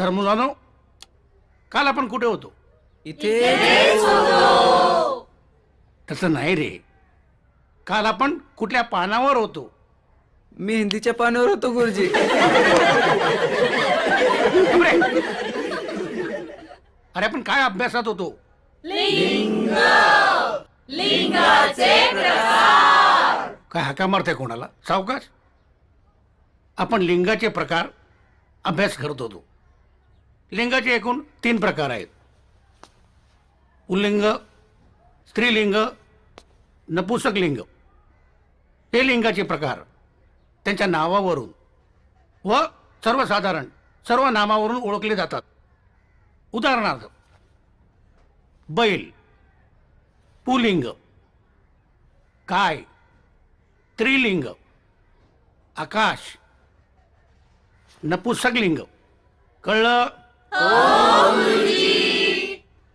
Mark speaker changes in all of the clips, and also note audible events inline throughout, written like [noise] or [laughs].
Speaker 1: तर मुलानो काल आपण कुठे होतो?
Speaker 2: इथे
Speaker 1: तसं नाही रे. काल आपण कुठल्या पानावर होतो?
Speaker 2: मी हिंदीच्या पानावर होतो गुरुजी.
Speaker 1: अरे अरे आपण काय अभ्यासात होतो? काय हाका मारते कोणाला? सावकाश. आपण लिंगाचे प्रकार अभ्यास करत होतो. लिंगाचे एकूण तीन प्रकार आहेत. पुल्लिंग स्त्रीलिंग नपुसक लिंग. हे लिंगाचे प्रकार त्यांच्या नावावरून व सर्वसाधारण सर्व नामावरून ओळखले जातात. उदाहरणार्थ बैल पुलिंग काय त्रिलिंग आकाश नपुसकलिंग कळलं?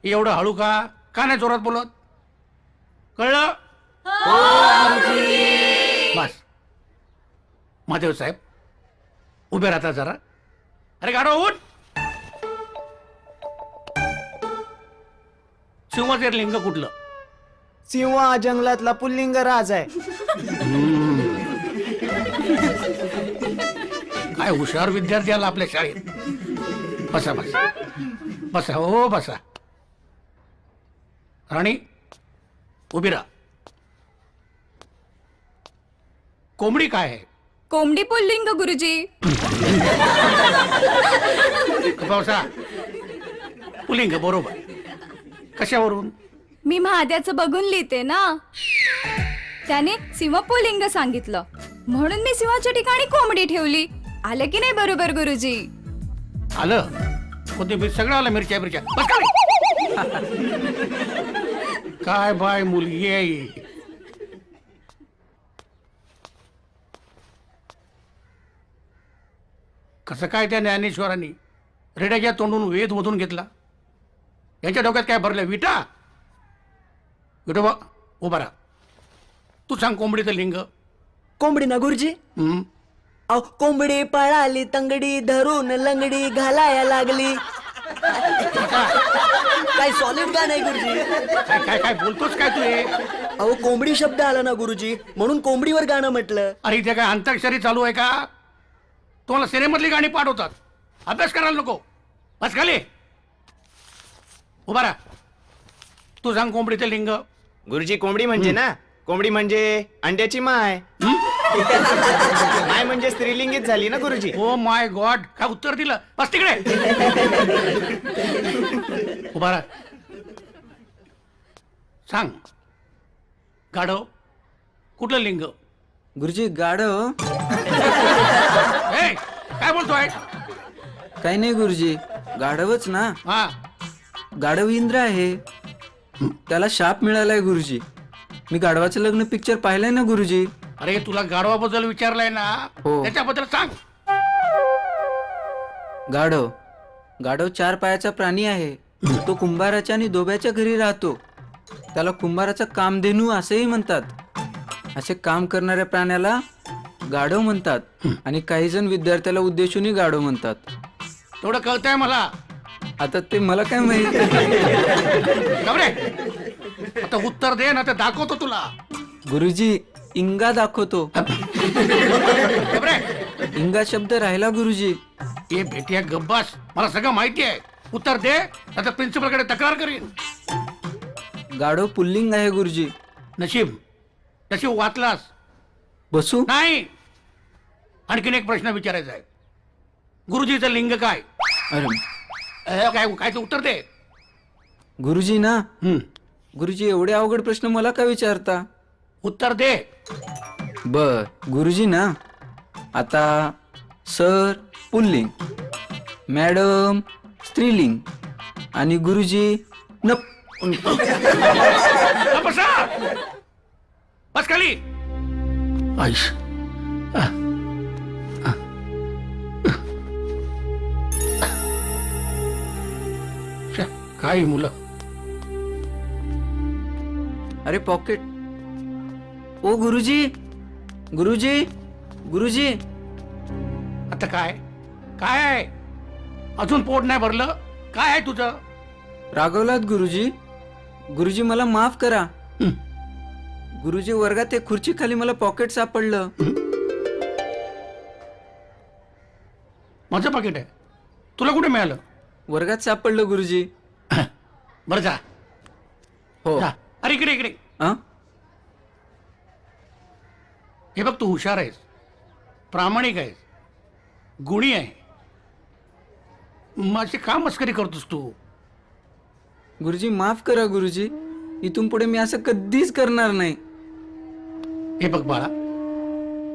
Speaker 1: एवढं हळू का? का नाही जोरात बोलत? कळलं? बस. महादेव साहेब उभे राहता जरा. अरे गाडो उठ! सिंहाचे लिंग कुठलं?
Speaker 3: सिंह हा जंगलातला पुल्लिंग राज आहे.
Speaker 1: काय हुशार विद्यार्थी आला आपल्या शाळेत. बसा बसा. बसा हो बसा. राणी उभी राहा. कोंबडी काय आहे?
Speaker 4: कोंबडी पुल्लिंग गुरुजी.
Speaker 1: पावसा. पुलिंग बरोबर. कशावरून?
Speaker 4: मी महाद्याचं बघून लिहिते ना. त्याने सिंह पुल्लिंग सांगितलं. म्हणून मी सिंहाच्या ठिकाणी कोंबडी ठेवली. आलं की नाही बरोबर गुरुजी?
Speaker 1: आलं? कोथिंबीर सगळं आलं मिरच्या मिरच्या. बस. काय बाय मुलगी आहे ही. कसं काय त्या ज्ञानेश्वरांनी रेड्याच्या तोंडून वेद मधून घेतला? यांच्या डोक्यात काय भरलं? विटा? विठोबा उभा राहा. तू सांग कोंबडीचं लिंग.
Speaker 3: कोंबडी ना गुरुजी?
Speaker 1: हं?
Speaker 3: अहो कोंबडी पळाली तंगडी धरून लंगडी घालाया लागली. काय सॉलिड गाणं आहे गुरुजी?
Speaker 1: काय काय काय बोलतोस काय तू हे?
Speaker 3: अहो कोंबडी शब्द आला ना गुरुजी. म्हणून कोंबडीवर गाणं म्हटलं.
Speaker 1: अरे इथे काय अंताक्षरी चालू आहे का? तुम्हाला सिनेमधली गाणी पाठवतात. अभ्यास करायला नको. बस खाली. उभा राहा. तू सांग कोंबडीचं लिंग.
Speaker 5: गुरुजी कोंबडी म्हणजे ना? कोंबडी म्हणजे अंड्याची माय. माय म्हणजे स्त्रीलिंगीच झाली ना गुरुजी?
Speaker 1: ओ माय गॉड काय उत्तर दिलं? बस तिकडे. उभा राहा. सांग. गाढव कुठलं लिंग?
Speaker 2: गुरुजी गाढव.
Speaker 1: ए काय बोलतोय?
Speaker 2: काही नाही गुरुजी गाढवच ना.
Speaker 1: हा.
Speaker 2: गाढव इंद्र आहे. त्याला शाप मिळालाय गुरुजी. मी गाढवाचं लग्न पिक्चर पाहिलंय ना गुरुजी?
Speaker 1: अरे तुला गाढवाबद्दल विचारलंय ना
Speaker 2: हो.
Speaker 1: त्याच्याबद्दल सांग.
Speaker 2: गाढव. गाढव चार पायाचा प्राणी आहे. तो कुंभाराच्या आणि दोब्याच्या घरी राहतो. त्याला कुंभाराचा कामधेनू असेही म्हणतात. असे काम करणाऱ्या प्राण्याला गाढव म्हणतात आणि काही जण विद्यार्थ्याला उद्देशूनही गाढव म्हणतात.
Speaker 1: तेवढं कळतंय मला.
Speaker 2: आता ते मला काय माहीत?
Speaker 1: आता उत्तर दे ना ते दाखवतो तुला.
Speaker 2: गुरुजी इंगा दाखवतो. इंगा शब्द राहिला गुरुजी.
Speaker 1: ये भेटिया गब्बास मला सगळं माहिती आहे. उत्तर दे आता प्रिन्सिपलकडे तक्रार करीन.
Speaker 2: गाढव पुल्लिंग आहे गुरुजी.
Speaker 1: नशीब नशीब वाचलास.
Speaker 2: बसू?
Speaker 1: नाही. आणखीन एक प्रश्न विचारायचा आहे. गुरुजीचं लिंग काय?
Speaker 2: अरे.
Speaker 1: अ, काय काय ते उत्तर दे.
Speaker 2: गुरुजी ना?
Speaker 1: हं.
Speaker 2: गुरुजी एवढे अवघड प्रश्न मला का विचारता?
Speaker 1: उत्तर दे.
Speaker 2: बर गुरुजी ना आता सर पुल्लिंग मॅडम स्त्रीलिंग आणि गुरुजी नप [laughs]
Speaker 1: बसा बस खाली. आईश. काय मुलं.
Speaker 2: अरे पॉकेट. ओ गुरुजी गुरुजी गुरुजी.
Speaker 1: आता काय? काय आहे? अजून पोट नाही भरलं? काय आहे तुझं?
Speaker 2: रागवलात गुरुजी. गुरुजी मला माफ करा.
Speaker 1: हं.
Speaker 2: गुरुजी वर्गात एक खुर्ची खाली मला पॉकेट सापडलं.
Speaker 1: माझं पाकिट आहे. तुला कुठे मिळालं?
Speaker 2: वर्गात सापडलं गुरुजी.
Speaker 1: बरं जा.
Speaker 2: हो.
Speaker 1: जा. अरे इकडे इकडे.
Speaker 2: अं?
Speaker 1: हे बघ तू हुशार आहेस. प्रामाणिक आहेस. गुणी आहे. माझी का मस्करी करतोस तू?
Speaker 2: गुरुजी माफ करा गुरुजी. इथून पुढे मी असं कधीच करणार नाही.
Speaker 1: हे बघ बाळा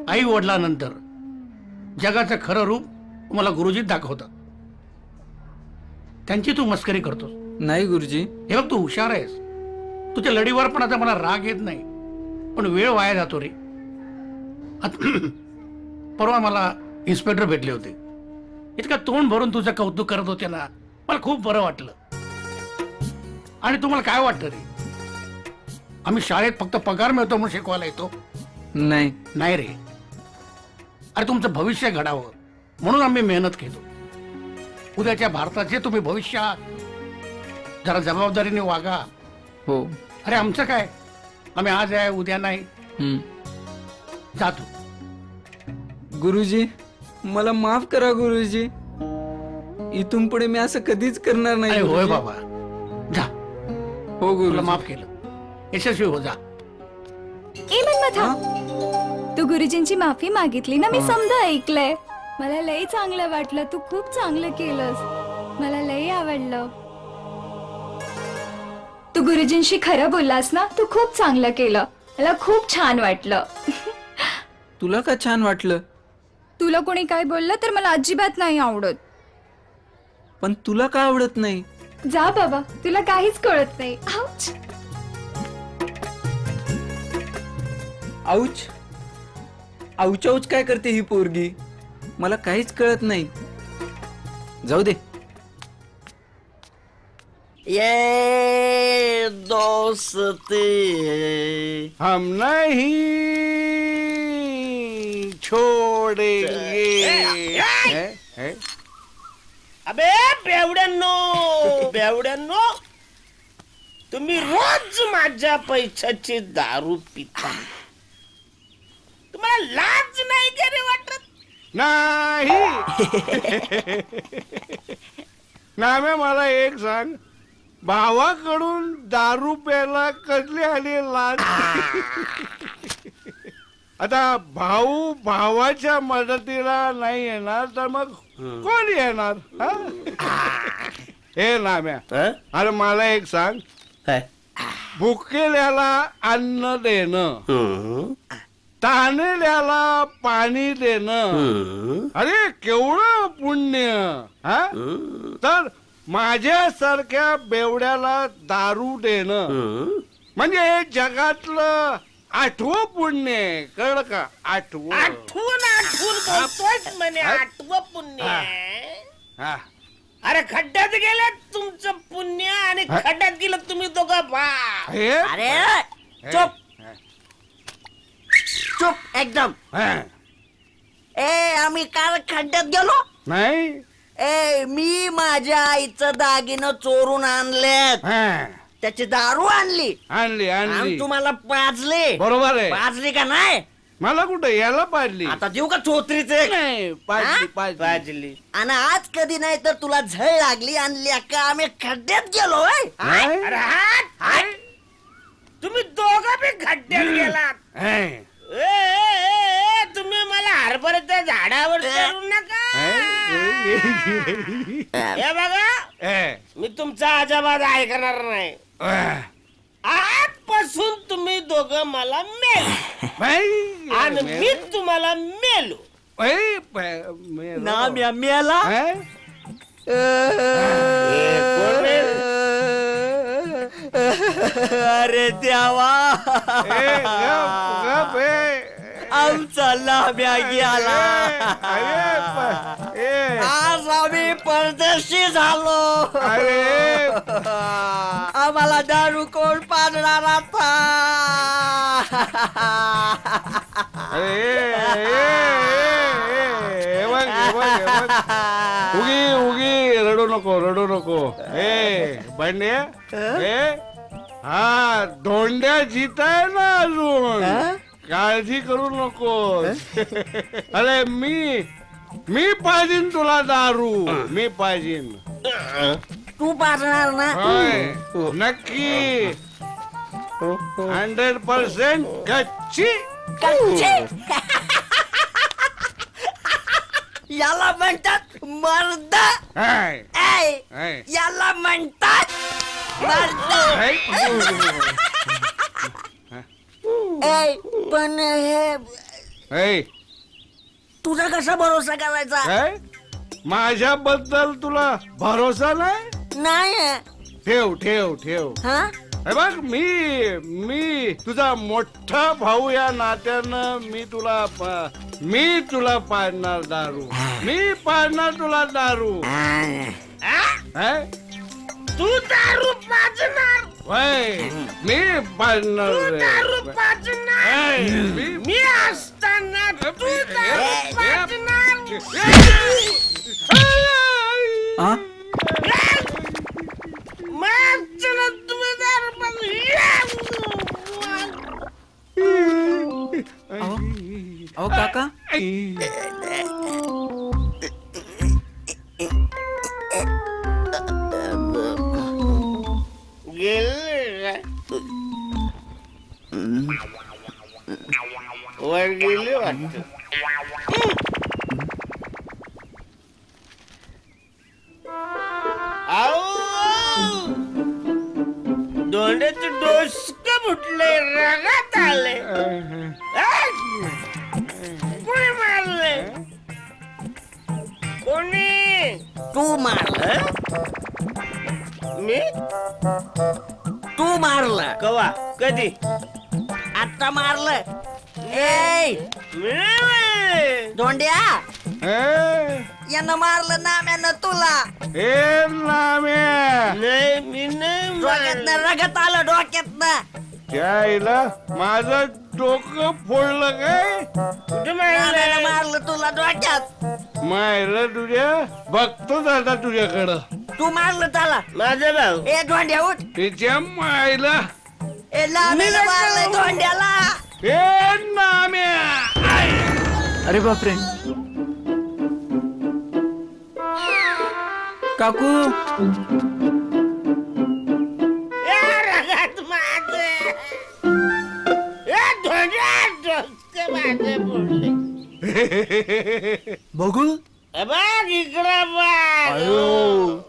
Speaker 1: आई वडिलांनंतर जगाचं खरं रूप मला गुरुजीत दाखवतात. त्यांची तू मस्करी करतोस.
Speaker 2: नाही गुरुजी.
Speaker 1: हे बघ तू हुशार आहेस. तुझ्या लढीवर पण आता मला राग येत नाही. पण वेळ वाया जातो रे. परवा मला इन्स्पेक्टर भेटले होते. इतका तोंड भरून तुझं कौतुक करत होते ना मला खूप बरं वाटलं. आणि तुम्हाला काय वाटतं रे? आम्ही शाळेत फक्त पगार मिळतो म्हणून शिकवायला येतो.
Speaker 2: नाही.
Speaker 1: नाही रे. अरे तुमचं भविष्य घडावं म्हणून आम्ही मेहनत घेतो. उद्याच्या भारताचे तुम्ही भविष्य आहात. जरा जबाबदारीने वागा.
Speaker 2: हो.
Speaker 1: अरे आमचं काय? आम्ही आज आहे उद्या नाही. जातो
Speaker 2: गुरुजी मला माफ करा गुरुजी. इथून पुढे मी असं कधीच करणार नाही
Speaker 1: अरे होय
Speaker 2: गुरुजी.
Speaker 1: बाबा. जा.
Speaker 2: हो
Speaker 1: तुला
Speaker 2: गुरुजी
Speaker 1: माफ केलं. यशस्वी हो जा.
Speaker 4: ए मन्मथा. तू गुरुजींची माफी मागितली ना मी समजा ऐकलंय. मला लय चांगलं वाटलं. तू खूप चांगलं केलंस. मला लय आवडलं. तू गुरुजींशी खरं बोललास ना तू खूप चांगलं केलं. मला खूप छान वाटलं. [laughs]
Speaker 2: तुला का छान वाटलं?
Speaker 4: तुला कोणी काय बोललं तर मला अजिबात नाही आवडत.
Speaker 2: पण तुला का आवडत नाही?
Speaker 4: जा बाबा तुला काहीच कळत नाही. आऊच.
Speaker 2: आऊच. आऊच आऊच काय करते ही पोरगी? मला काहीच कळत नाही. जाऊ दे.
Speaker 3: ये दोस्ती.
Speaker 6: हम नहीं छोड़ेंगे। है? है?
Speaker 7: अबे बेवड्यांनो बेवड्यांनो तुम्ही रोज माझ्या पैशाची दारू पिता. तुम्हाला लाज नाही का रे वाटत?
Speaker 6: नाही. [laughs] नाम्या मला एक सांग. भावाकडून दारू प्यायला कसली आली लाज? आता भाऊ भावाच्या मदतीला नाही येणार तर मग कोण येणार हा? हे नाम्या
Speaker 7: हं?
Speaker 6: अरे मला एक सांग
Speaker 7: काय?
Speaker 6: भुकेल्याला अन्न देणं
Speaker 7: हं?
Speaker 6: ताणलेल्याला पाणी देणं
Speaker 7: हं?
Speaker 6: अरे केवढं पुण्य हा तर माझ्यासारख्या बेवड्याला दारू देणं
Speaker 7: हं?
Speaker 6: म्हणजे जगातलं आठवं पुण्य आहे. कळलं का? आठवं.
Speaker 7: आठवून आठवून बोलतोय म्हणे आठव पुण्य
Speaker 6: हा.
Speaker 7: अरे खड्ड्यात गेलं तुमचं पुण्य आणि खड्ड्यात गेलं तुम्ही दोघं बा
Speaker 6: हे?
Speaker 3: अरे चुप. चुप एकदम.
Speaker 6: हा.
Speaker 3: ए आम्ही काल खड्ड्यात गेलो.
Speaker 6: नाही.
Speaker 3: ए मी माझ्या आईचं दागिनं चोरून आणलेत.
Speaker 6: हा.
Speaker 3: त्याची दारू आणली.
Speaker 6: आणली
Speaker 3: आणि
Speaker 6: आणली
Speaker 3: तुम्हाला पाजले.
Speaker 6: बरोबर आहे.
Speaker 3: पाजली का नाही?
Speaker 6: मला कुठं याला पाडली
Speaker 3: आता देऊ का चोत्रीचे
Speaker 6: नाही पाडली
Speaker 3: हा?
Speaker 6: पाडली
Speaker 7: बाजली
Speaker 3: आणि आज कधी नाही तर तुला झळ लागली आणली. अक्का आम्ही खड्ड्यात गेलो होय.
Speaker 6: नाही?
Speaker 7: अरे हात हात तुम्ही दोघं बी खड्ड्यात गेलात.
Speaker 6: हा.
Speaker 7: ए, ए, ए, ए, तुम्ही मला हरभऱ्याच्या झाडावर चढू नका. हे बघा
Speaker 6: ए,
Speaker 7: मी तुमचा अजाबाद ऐकणार नाही. आजपासून तुम्ही दोघं मला मेल आणि मी तुम्हाला मेलो.
Speaker 3: ना म्या मेला
Speaker 6: हा?
Speaker 3: अरे देवा
Speaker 6: ए, गप, गप, ए.
Speaker 3: आमचा लाभ्या गेला.
Speaker 6: अरे, प- ए,
Speaker 3: आज आम्ही परदेशी झालो.
Speaker 6: अरे,
Speaker 3: आम्हाला दारू कोण पाजणार आता?
Speaker 6: अरे, ए, ए, ए, ए, बघ, बघ, बघ. उगी उगी रडू नको रडू नको. ए बंडे ए हा धोंड्या जित आहे ना अजून? काळजी करू नको [laughs] अरे मी मी पाहिजे तुला दारू. मी पाहिजे
Speaker 3: तू पाजणार ना.
Speaker 6: होय. नक्की. हंड्रेड पर्सेंट कच्ची.
Speaker 3: कच्ची. याला म्हणतात मर्द. ऐ. याला म्हणतात मर्द. ऐ, पण हे
Speaker 6: हाय.
Speaker 3: तुझा कसा भरोसा करायचा?
Speaker 6: काय माझ्याबद्दल तुला भरोसा नाही?
Speaker 3: नाही
Speaker 6: ठेव ठेव ठेव.
Speaker 3: हा?
Speaker 6: हे बघ मी मी तुझा मोठा भाऊ या नात्यानं मी तुला पा- मी तुला पाडणार दारू. मी पाडणार तुला दारू?
Speaker 7: तू दारू पाजणार
Speaker 6: होय, मी पाडणार रे.
Speaker 7: दारू पाजणार
Speaker 6: हाय, मी
Speaker 7: मी असताना तू दारू पाजणार
Speaker 2: हा
Speaker 7: मग चला तुम्ही रगात आले कोणी मारले कोणी
Speaker 3: तू मारलं
Speaker 7: मी
Speaker 3: तू मारलं
Speaker 7: कवा कधी
Speaker 3: आता मारलं ए
Speaker 7: मी नाही मारले.
Speaker 3: धोंड्या यानं मारलं नाम्यानं तुला
Speaker 7: नाही मी नाही
Speaker 3: डोक्यातनं
Speaker 7: मारले.
Speaker 3: रगत आलं डोक्यातनं
Speaker 6: त्या आईला माझं डोकं फोडलं काय?
Speaker 7: कुठे मारले
Speaker 3: मारलं तुला डोक्यात.
Speaker 6: मायला तुझ्या? बघतोच आता तुझ्याकडं.
Speaker 3: तू मारलं त्याला.
Speaker 7: माझा भाऊ
Speaker 3: ए धोंड्या उठ.
Speaker 6: तिच्या मायला.
Speaker 3: ए नाम्यानं मारलंय धोंड्याला.
Speaker 6: ए नाम्या.
Speaker 2: अरे बापरे. काकू.
Speaker 7: माझे फोडले [laughs]
Speaker 2: बघू.
Speaker 7: बघ इकडं बघ.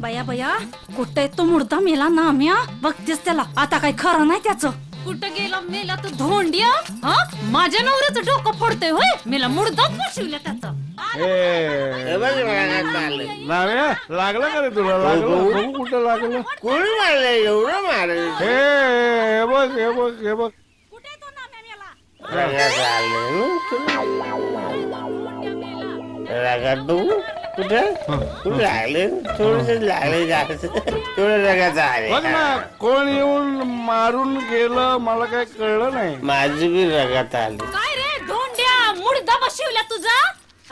Speaker 8: बया बया कुठे तो मुर्दा मेला नाम्या बघतेस त्याला. आता काय खरं नाही त्याच. कुठं गेला मेला तो धोंडिया हा? माझ्या नवऱ्याचं डोकं फोडतोय होय? मेला मुर्दा फसविला त्याचा.
Speaker 6: ए.
Speaker 7: बघ रगात आले
Speaker 6: नाम्या लागलं का रे तुला? लागलं? बघू. कुठं लागलं?
Speaker 7: कोणी मारले एवढं मारले
Speaker 6: हे हे बघ हे बघ हे बघ.
Speaker 8: कुठं?
Speaker 7: लागले थोडस लागले जास्त. थोडं रगात आले.
Speaker 6: बघ ना कोण येऊन मारून गेलं मला काय कळलं नाही.
Speaker 7: माझी बी रगात आली.
Speaker 8: काय रे? धोंड्या मुर्दा बसविला तुझा?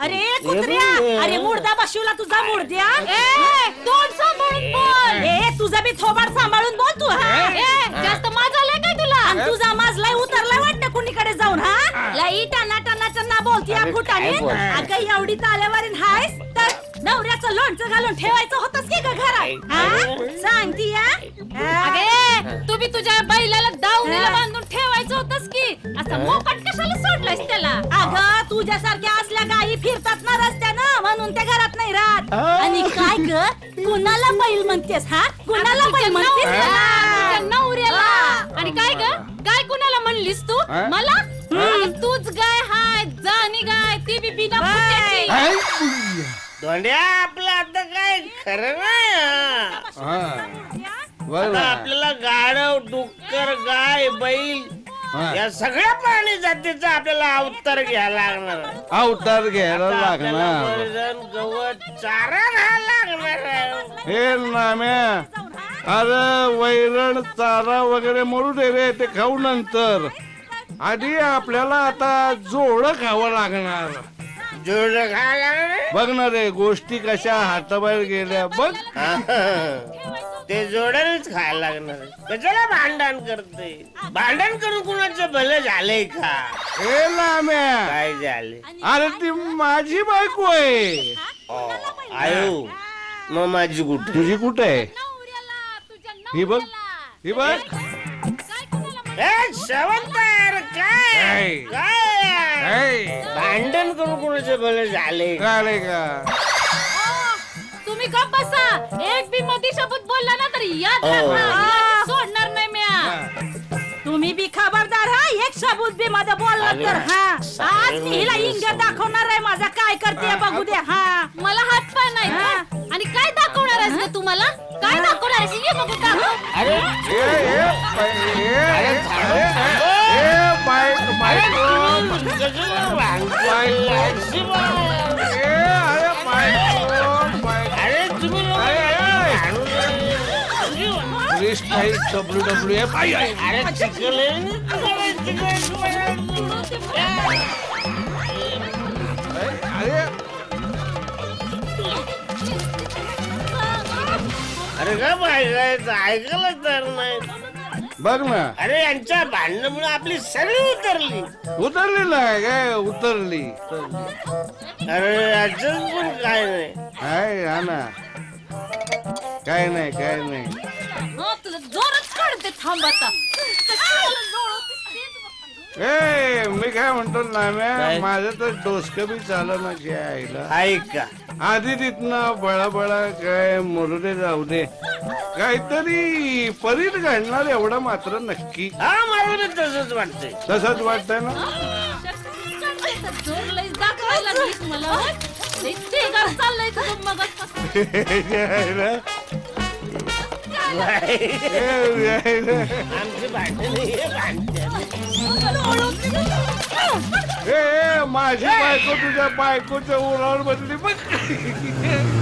Speaker 8: अरे कुत्र्या. अरे मुर्दा बसविला तुझा मुर्द्या? ए तोंड सांभाळून बोल. ए तुझा बी थोबाड सांभाळून बोल तू हा? ए जास्त माजलाय काय तुला? आणि तुझा माजलाय वाटतं कुणीकडे जाऊन हा? लई टना टना टना बोलती या फुटाने अगं एवढी ताल्यावरील हायस तर नवऱ्याचं लोणचं घालून ठेवायचं होतच की ग घरात? हा? सांगती या अगे तू बी तुझ्या बैलाला दावणीला बांधून ठेवायचं होतस की? असं मोकट कशाला सोडलंयस त्याला? अगं तुझ्यासारख्या असल्या गायी फिरतात ना रस्त्यानं म्हणून त्या घरात नाही राहत. आणि काय ग? कुणाला बैल म्हणतेस हा? कुणाला बैल म्हणतेस? नवऱ्याला. आणि काय ग? गाय कुणाला म्हणलीस तू? मला? अगं, तूच गाय हाय जाणी गाय ती बी बिना फुट्याची.
Speaker 6: हाय.
Speaker 7: धोंड्या आपलं आता काय खरं नाही. हा.
Speaker 6: हा.
Speaker 7: आता. आपल्याला गाढव डुक्कर गाय बैल
Speaker 6: हा.
Speaker 7: या सगळ्या प्राणी जातीचा आपल्याला अवतार घ्यायला लागणार आहे.
Speaker 6: अवतार घ्यायला
Speaker 7: आता आपल्याला
Speaker 6: लागणार
Speaker 7: वैरण, गवत चारा घ्यायला लागणार आहे.
Speaker 6: हे नाम्या अरे वैरण चारा वगैरे मरू दे रे ते खाऊ नंतर आधी आपल्याला आता जोड खावं लागणार बघ ना रे गोष्टी कशा हाताबाहेर गेल्या. बघ.
Speaker 7: ते जोड्यानेच खायला लागणार. कशाला भांडण करते? भांडण करून कुणाचं भलं झालंय का?
Speaker 6: ए लाम्या.
Speaker 7: काय झाले
Speaker 6: अरे ती माझी बायको आहे.
Speaker 7: आयो. मग माझी कुठे?
Speaker 6: तुझी कुठे आहे? ही बघ. ही बघ.
Speaker 7: ए, शेवंत यार, काय?
Speaker 6: काय?
Speaker 7: भांडण करून कुणाचं भलं का?
Speaker 6: कळालंय का?
Speaker 8: तुम्ही गप बसा. एक बी मोदी शब्द बोलला ना तर याद
Speaker 7: हो.
Speaker 8: सोडणार नाही म्या. तुम्ही बी खबरदार हा? एक शब्द बी माझा बोलला
Speaker 7: अरे.
Speaker 8: तर हा? आज मी हिला इंग दाखवणार आहे माझा काय करते बघू दे हा. मला हात पाय नाही आणि काय दाखवणार आहेस ग तुम्हाला? काय दाखवणार आहेस? ये बघू दाखव.
Speaker 7: अरे
Speaker 6: ए, ए, बाई- ए, ए, अरे, ए, ए, बाईक बायको
Speaker 7: कशाला भांडण
Speaker 6: बायको. ए, अरे बायको बायको डब्ल्यू डब्ल्यू एफ
Speaker 7: अरे
Speaker 6: अरे
Speaker 7: काय का ऐकलं तर नाही.
Speaker 6: बघ ना.
Speaker 7: अरे यांच्या भांडणामुळे आपली सगळी उतरली.
Speaker 6: उतरली नाही काय उतरली.
Speaker 7: अरे याच्यात पण काय नाही.
Speaker 6: काय हा ना. काय नाही काय नाही.
Speaker 8: हो, तुला जोरात काढते थांब आता.
Speaker 6: ए मी काय म्हणतो नाम्या
Speaker 7: काय?
Speaker 6: माझं तर डोसकं बी चाललं ना जे आईला.
Speaker 7: ऐका
Speaker 6: आधी तिथनं बळा बळा काय मरू दे जाऊ दे. काहीतरी परीत घडणार एवढं मात्र नक्की.
Speaker 7: हा मला बी तसंच वाटतंय.
Speaker 6: तसंच वाटतंय ना?
Speaker 8: जोर लई दाखवायला लागलीस मला होय? लई तिघात चाललंय तुझं मगाचपासून.
Speaker 6: ए, ए,
Speaker 7: आमची भांडण हे भांडण.
Speaker 6: ए, ए, माझी बायको तुझ्या बायकोच्या उरावर बदली बघ. [laughs]